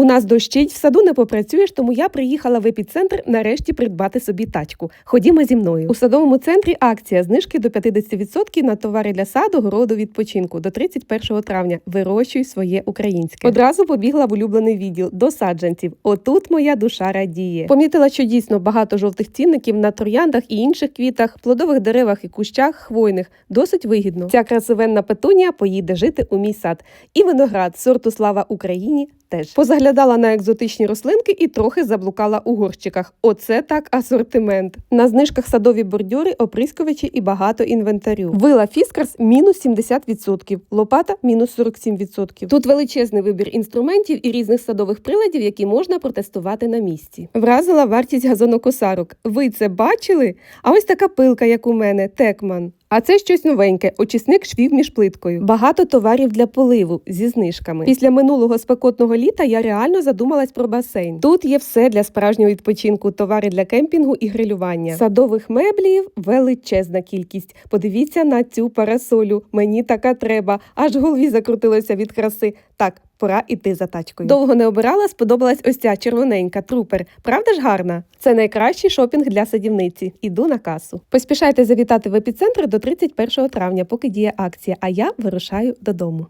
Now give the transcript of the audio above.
У нас дощить, в саду не попрацюєш, тому я приїхала в епіцентр нарешті придбати собі тачку. Ходімо зі мною. У садовому центрі акція знижки до 50% на товари для саду, городу, відпочинку до 31 травня. Вирощуй своє українське. Одразу побігла в улюблений відділ до саджанців. Отут моя душа радіє. Помітила, що дійсно багато жовтих цінників на трояндах і інших квітах, плодових деревах і кущах хвойних. Досить вигідно. Ця красивенна петунія поїде жити у мій сад. І виноград сорту Слава Україні теж. Позаглядала на екзотичні рослинки і трохи заблукала у горщиках. Оце так асортимент. На знижках садові бордюри, оприскувачі і багато інвентарю. Вила Фіскарс мінус 70%, лопата мінус 47%. Тут величезний вибір інструментів і різних садових приладів, які можна протестувати на місці. Вразила вартість газонокосарок. Ви це бачили? А ось така пилка, як у мене, Текман. А це щось новеньке, очисник швів між плиткою. Багато товарів для поливу зі знижками. Після минулого спекотного літа я реально задумалась про басейн. Тут є все для справжнього відпочинку, товари для кемпінгу і грилювання. Садових меблів величезна кількість. Подивіться на цю парасолю. Мені така треба. Аж голові закрутилося від краси. Так, пора іти за тачкою. Довго не обирала, сподобалась ось ця червоненька трупер. Правда ж гарна? Це найкращий шопінг для садівниці. Іду на касу. Поспішайте завітати в епіцентр до 31 травня, поки діє акція. А я вирушаю додому.